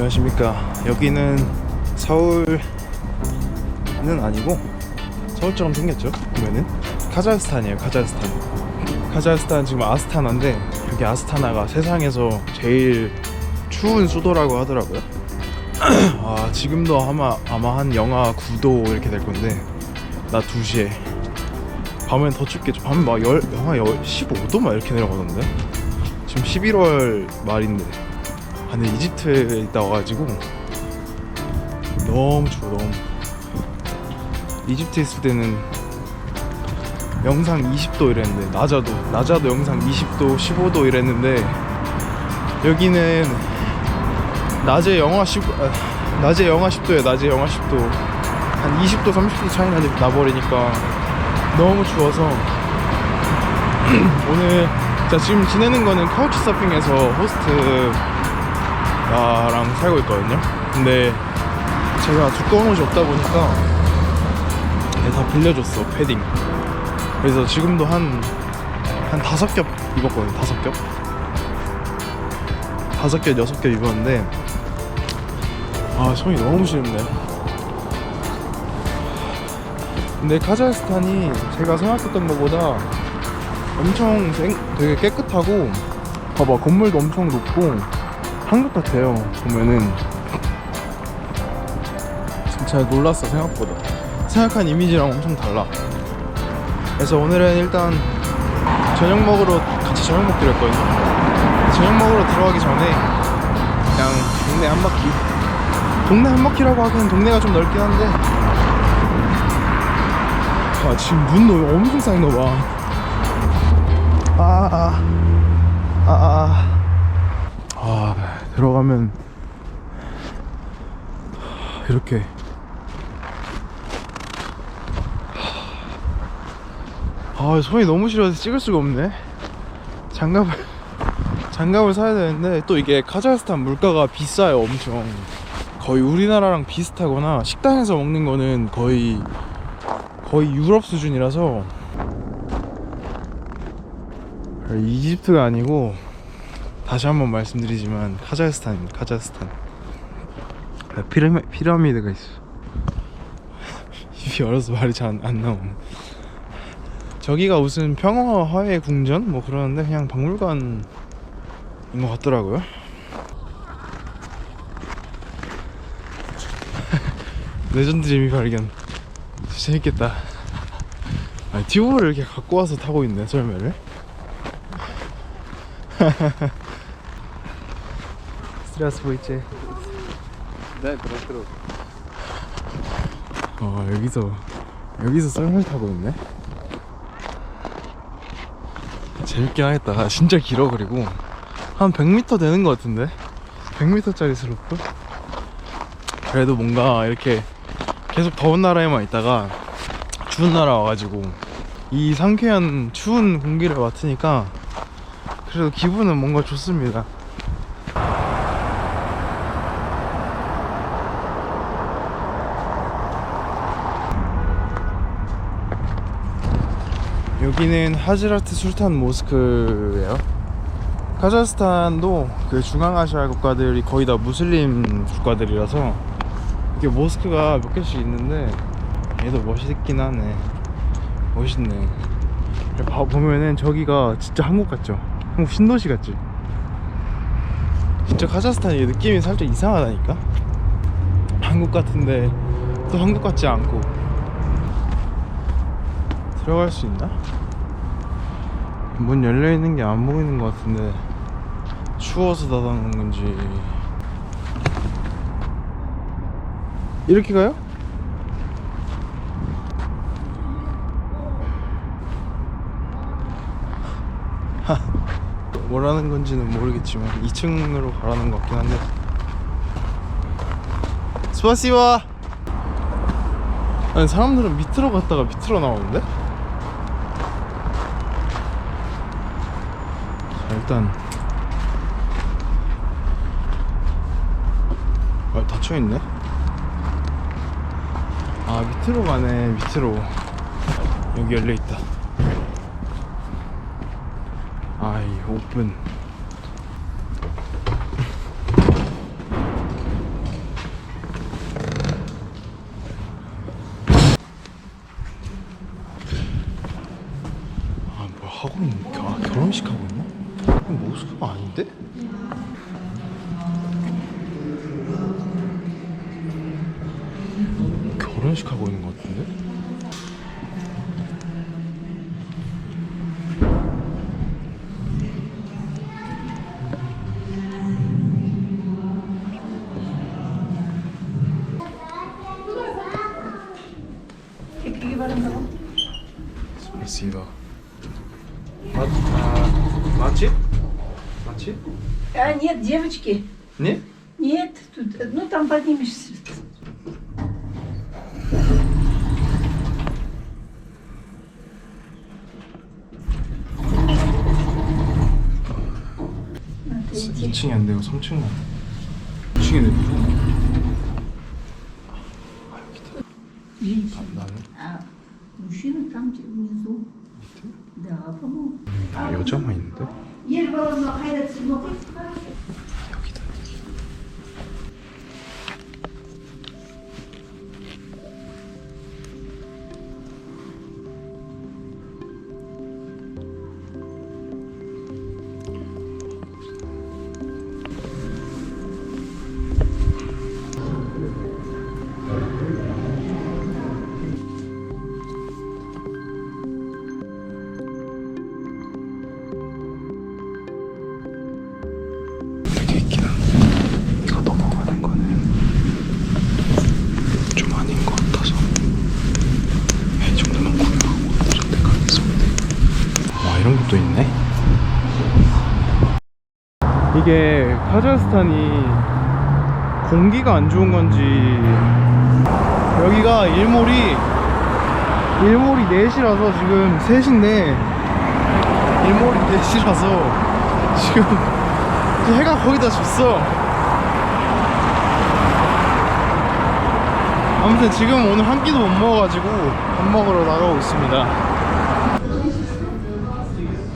안녕하십니까. 여기는 서울은 아니고 서울처럼 생겼죠. 보면은 카자흐스탄이에요. 카자흐스탄. 카자흐스탄 지금 아스타나인데 여기 아스타나가 세상에서 제일 추운 수도라고 하더라고요. 아 지금도 아마 아마 한 영하 9도 이렇게 될 건데 낮 2시에 밤엔 더 춥겠죠. 밤에 막 열, 영하 열, 15도 막 이렇게 내려가던데. 지금 11월 말인데. 아, 근데 이집트에 있다 와가지고 너무 추워 너무. 이집트에 있을 때는 영상 20도 이랬는데 낮아도 낮아도 영상 20도 15도 이랬는데 여기는 낮에 영하 10 아, 낮에 영하 10도에 낮에 영하 10도 한 20도 30도 차이 나- 나버리니까 너무 추워서 오늘 자 지금 지내는 거는 카우치 서핑에서 호스트 랑 살고 있거든요. 근데 제가 두꺼운 옷이 없다 보니까 얘다 빌려줬어 패딩. 그래서 지금도 한 한 다섯 겹 입었거든요. 다섯 겹. 다섯 겹 여섯 겹 입었는데 아 손이 너무 시렵네. 근데 카자흐스탄이 제가 생각했던 것보다 엄청 생, 되게 깨끗하고 봐봐 건물도 엄청 높고 한국 같아요 보면은. 진짜 놀랐어 생각보다. 생각한 이미지랑 엄청 달라. 그래서 오늘은 일단 저녁 먹으러 같이 저녁 먹기로 했거든요. 저녁 먹으러 들어가기 전에 그냥 동네 한 바퀴. 동네 한 바퀴라고 하기엔 동네가 좀 넓긴 한데. 아 지금 눈 너무 엄청 쌓인 거 봐. 아, 아, 아, 아, 아, 아, 들어가면 이렇게 아 손이 너무 시려서 찍을 수가 없네. 장갑을 장갑을 사야 되는데 또 이게 카자흐스탄 물가가 비싸요 엄청. 거의 우리나라랑 비슷하거나 식당에서 먹는 거는 거의 거의 유럽 수준이라서 이집트가 아니고 다시 한번 말씀드리지만 카자흐스탄입니다. 카자흐스탄. 아, 피라미, 피라미드가 있어. 입이 얼어서 말이 잘 안 나오네. 저기가 무슨 평화 화해 궁전 뭐 그러는데 그냥 박물관인 것 같더라고요. 레전드 재미 발견. 재밌겠다. 아, 튜브를 이렇게 갖고 와서 타고 있네, 썰매를. Здравствуйте. Да, друг 어, 여기서, 여기서 썰매를 타고 있네. 재밌긴 하겠다. 아, 진짜 길어, 그리고. 한 100m 되는 것 같은데? 100m짜리 슬로프? 그래도 뭔가 이렇게 계속 더운 나라에만 있다가 추운 나라 와가지고 이 상쾌한 추운 공기를 맡으니까 그래도 기분은 뭔가 좋습니다. 여기는 하지라트 술탄 모스크예요. 카자흐스탄도 그 중앙아시아 국가들이 거의 다 무슬림 국가들이라서 이게 모스크가 몇 개씩 있는데 얘도 멋있긴 하네. 멋있네. 봐 보면은 저기가 진짜 한국 같죠? 한국 신도시 같지? 진짜 카자흐스탄 이 느낌이 살짝 이상하다니까? 한국 같은데 또 한국 같지 않고 들어갈 수 있나? 문 열려 있는 게 안 보이는 것 같은데 추워서 닫아놓은 건지 이렇게 가요? 하, 뭐라는 건지는 모르겠지만 2층으로 가라는 것 같긴 한데 스파시바 아니 사람들은 밑으로 갔다가 밑으로 나오는데? 일단 아 닫혀있네? 아 밑으로 가네 밑으로. 여기 열려있다. 아이 오픈. 아 뭐 하고 있는 거 아, 결혼식 하고 있나? 모습 아닌데? 결혼식 하고 있는 것 같은데? 아, 맞지? Мальчик? А, нет, девочки. Нет? Нет, тут, ну там поднимешься. Смотрите. 2층이 안 되고 3층만. 2층에 내부죠? 아 여기다. Видите? 나는 А мужчина там где- внизу. Да, по-моему. 아 여자만 있는데? Ел баллонно қайда түсіп 이게 카자흐스탄이 공기가 안 좋은 건지 여기가 일몰이 일몰이 4시라서 지금 3시인데 일몰이 4시라서 지금 해가 거의 다 졌어. 아무튼 지금 오늘 한 끼도 못 먹어가지고 밥 먹으러 나가고 있습니다.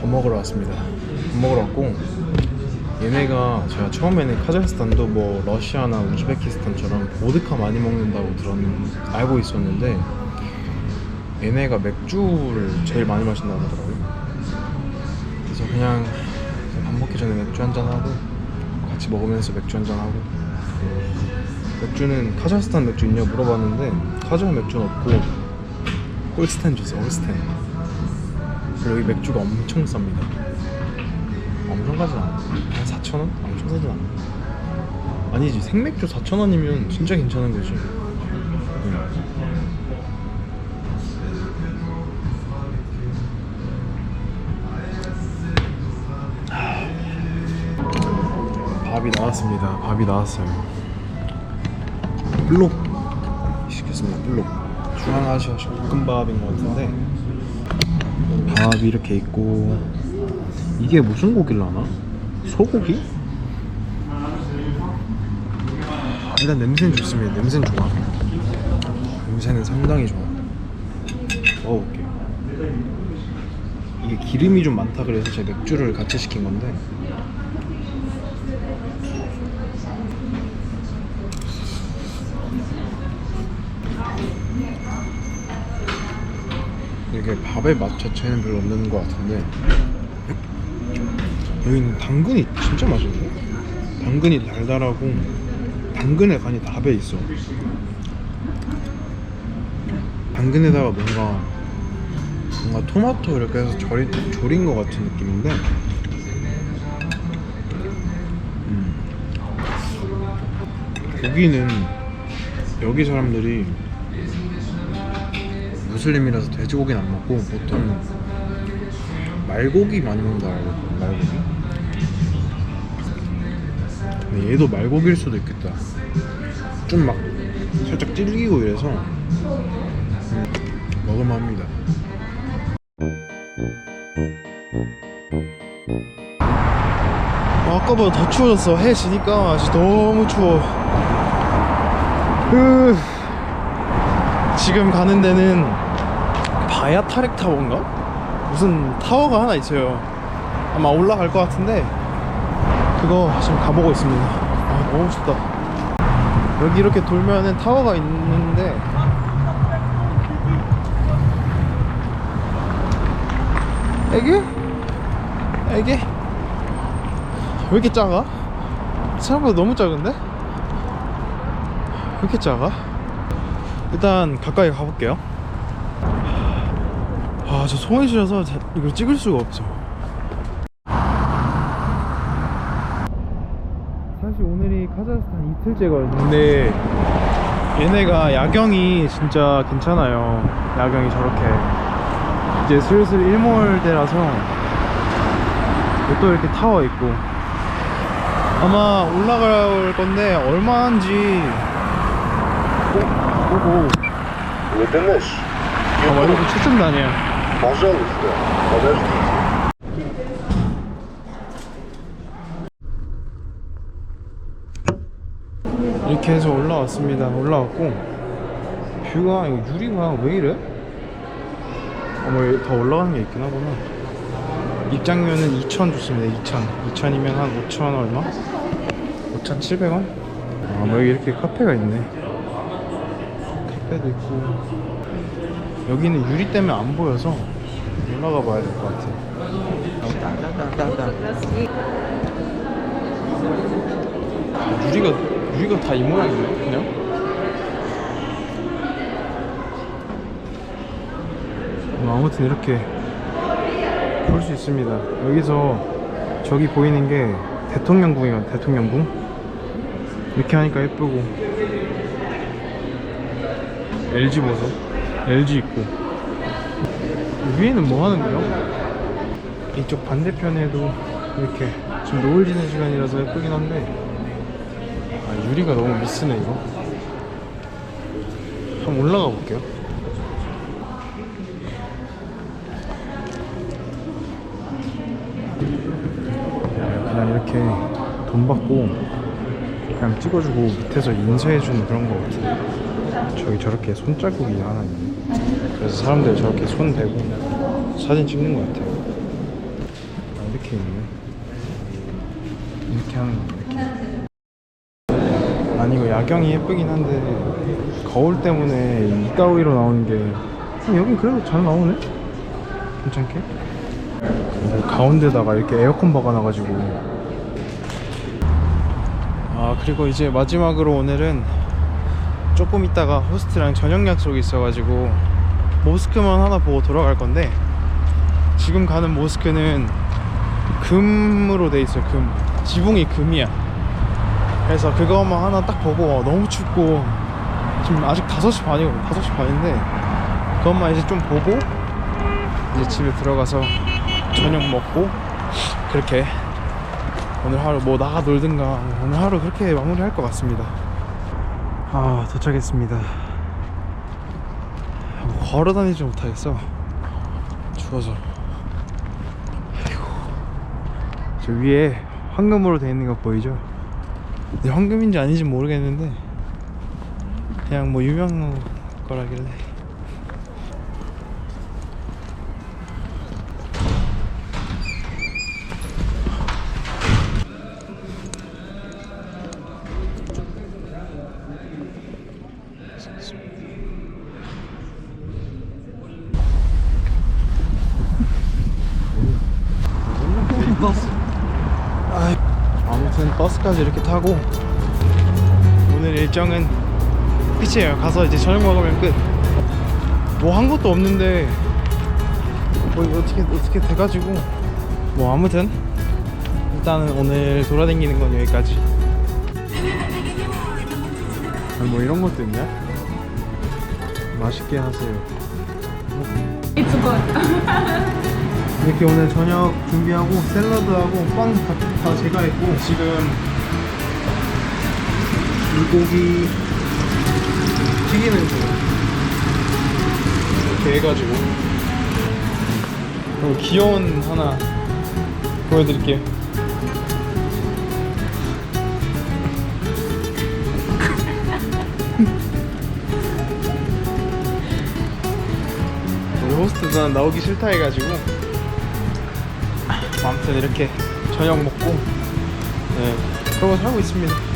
밥 먹으러 왔습니다. 밥 먹으러 왔고 얘네가 제가 처음에는 카자흐스탄도 뭐 러시아나 우즈베키스탄처럼 보드카 많이 먹는다고 들었는 알고 있었는데 얘네가 맥주를 제일 많이 마신다고 하더라고요. 그래서 그냥 밥 먹기 전에 맥주 한잔 하고 같이 먹으면서 맥주 한잔 하고. 맥주는 카자흐스탄 맥주 있냐 물어봤는데 카자흐 맥주는 없고 홀스텐 주세요 홀스텐. 그리고 여기 맥주가 엄청 쌉니다 엄청 가진 않아 한 4,000원? 엄청 싸진 않아 아니지 생맥주 4,000원이면 진짜 괜찮은 거지 응. 밥이 나왔습니다. 밥이 나왔어요. 블록 시켰습니다. 블록 중앙아시아 볶음밥인 것 같은데 밥이 이렇게 있고 이게 무슨 고기라나? 소고기? 일단 냄새는 좋습니다. 냄새는 좋아. 냄새는 상당히 좋아. 먹어볼게요. 이게 기름이 좀 많다 그래서 제가 맥주를 같이 시킨 건데 이게 밥의 맛 자체는 별로 없는 것 같은데 여기는 당근이 진짜 맛있는데 당근이 달달하고 당근의 간이 다배 있어. 당근에다가 뭔가 뭔가 토마토 이렇게 해서 절인, 졸인 것 같은 느낌인데. 음. 고기는 여기 사람들이 무슬림이라서 돼지고기는 안 먹고 보통 말고기 많이 먹는다 알고 말고기 얘도 말고기일 수도 있겠다. 좀 막 살짝 질기고 이래서. 음, 먹을만합니다. 아, 아까보다 더 추워졌어. 해 지니까 진짜 너무 추워. 으... 지금 가는 데는 바야 타렉 타워인가? 무슨 타워가 하나 있어요. 아마 올라갈 것 같은데 그거 지금 가보고 있습니다. 아 너무 춥다. 여기 이렇게 돌면은 타워가 있는데 애기? 애기? 왜 이렇게 작아? 생각보다 너무 작은데? 왜 이렇게 작아? 일단 가까이 가볼게요 아저 손이 시려서 자- 이걸 찍을 수가 없어 사실 오늘이 카자흐스탄 이 틀째거든요 근데 얘네가 야경이 진짜 괜찮아요. 야경이 저렇게. 이제 슬슬 일몰대라서 또 이렇게 타워 있고. 아마 올라갈 건데 얼마인지 꼭 보고. Within this. 아 완전 최첨단이야 이렇게 해서 올라왔습니다. 올라왔고 뷰가 이거 유리가 왜 이래? 어뭐더 올라가는 게 있긴 하구나. 입장료는 2,000 줬습니다. 2,000 2,000이면 한5,000 얼마? 5,700원? 아 뭐 여기 이렇게 카페가 있네. 카페도 있고. 여기는 유리 때문에 안 보여서 올라가 봐야 될 것 같아. 아, 유리가 유리가 다 이 모양이네 그냥? 뭐 아무튼 이렇게 볼 수 있습니다. 여기서 저기 보이는 게 대통령궁이에요 대통령궁. 이렇게 하니까 예쁘고. LG 보소. LG 있고 위에는 뭐 하는 거야? 이쪽 반대편에도 이렇게 지금 노을 지는 시간이라서 예쁘긴 한데 아 유리가 너무 미스네 이거. 한번 올라가 볼게요. 그냥 이렇게 돈 받고 그냥 찍어주고 밑에서 인쇄해주는 그런 거 같아 저기 저렇게 손자국이 하나 있네. 그래서 사람들 저렇게 손 대고 사진 찍는 거 같아요. 아, 이렇게 있네. 이렇게 하는 거 이렇게 아니 이거 야경이 예쁘긴 한데 거울 때문에 이따위로 나오는 게 어, 여긴 그래도 잘 나오네? 괜찮게? 근데 가운데다가 이렇게 에어컨 박아놔가지고. 아 그리고 이제 마지막으로 오늘은 조금 있다가 호스트랑 저녁 약속이 있어가지고 모스크만 하나 보고 돌아갈 건데 지금 가는 모스크는 금으로 돼 있어요 금. 지붕이 금이야 그래서 그거만 하나 딱 보고 너무 춥고 지금 아직 5시 반이거든 5시 반인데 그것만 이제 좀 보고 이제 집에 들어가서 저녁 먹고 그렇게 오늘 하루 뭐 나가 놀든가 오늘 하루 그렇게 마무리할 것 같습니다. 아 도착했습니다. 뭐 걸어 다니지 못하겠어. 추워서. 아이고. 저 위에 황금으로 되어 있는 거 보이죠? 황금인지 아닌지 모르겠는데 그냥 뭐 유명한 거라길래 버스까지 이렇게 타고 오늘 일정은 끝이에요. 가서 이제 저녁 먹으면 끝. 뭐 한 것도 없는데 뭐 어떻게 어떻게 돼가지고 뭐 아무튼 일단은 오늘 돌아다니는 건 여기까지. 아니, 뭐 이런 것도 있냐? 맛있게 하세요. 이렇게 오늘 저녁 준비하고 샐러드하고 빵 다 제가 했고 지금 불고기 튀기는 중 이렇게 해가지고. 그리고 귀여운 하나 보여드릴게요. 우리 호스트는 나오기 싫다 해가지고. 아무튼 이렇게 저녁 먹고 네 그러고 살고 있습니다